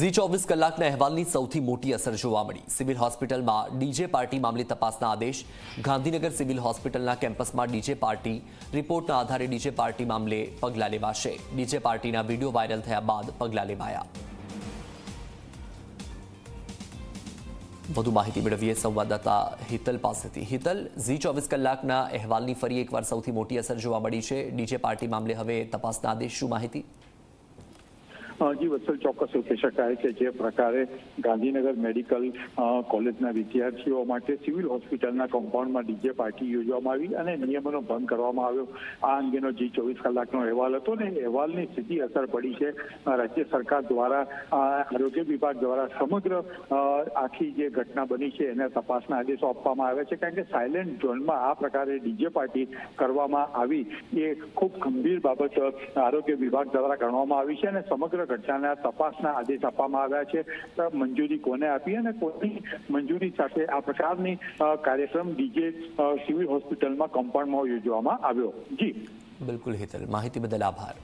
ઝી ચોવીસ કલાકના અહેવાલની સૌથી મોટી અસર જોવા મળી. સિવિલ હોસ્પિટલમાં ડીજે પાર્ટી મામલે તપાસના આદેશ. ગાંધીનગર સિવિલ હોસ્પિટલના કેમ્પસમાં ડીજે પાર્ટી રિપોર્ટના આધારે ડીજે પાર્ટી મામલે પગલાં લેવાશે. ડીજે પાર્ટીના વીડિયો વાયરલ થયા બાદ પગલાં લેવાયા. વધુ માહિતી મેળવીએ સંવાદદાતા હિતલ પાસેથી. હિતલ, ઝી ચોવીસ કલાકના અહેવાલની ફરી એકવાર સૌથી મોટી અસર જોવા મળી છે. ડીજે પાર્ટી મામલે હવે તપાસના આદેશ. શું માહિતી? જી વત્સલ ચોક્કસ રૂપે શકાય કે જે પ્રકારે ગાંધીનગર મેડિકલ કોલેજના વિદ્યાર્થીઓ માટે સિવિલ હોસ્પિટલના કમ્પાઉન્ડમાં ડીજે પાર્ટી યોજવામાં આવી અને નિયમોનો ભંગ કરવામાં આવ્યો. આ અંગેનો જી ચોવીસ કલાકનો અહેવાલ હતો ને અહેવાલની સીધી અસર પડી છે. રાજ્ય સરકાર દ્વારા આરોગ્ય વિભાગ દ્વારા સમગ્ર આખી જે ઘટના બની છે એને તપાસના આદેશો આપવામાં આવ્યા છે. કારણ કે સાયલેન્ટ ઝોનમાં આ પ્રકારે ડીજે પાર્ટી કરવામાં આવી એ ખૂબ ગંભીર બાબત આરોગ્ય વિભાગ દ્વારા ગણવામાં આવી છે અને સમગ્ર ઘટનાના તપાસના આદેશ આપવામાં આવ્યા છે. મંજૂરી કોને આપી અને કોની મંજૂરી સાથે આ પ્રકારની કાર્યક્રમ ડીજે સિવિલ હોસ્પિટલમાં કમ્પાઉન્ડમાં યોજવામાં આવ્યો? જી. બિલકુલ હિતલ, માહિતી બદલ આભાર.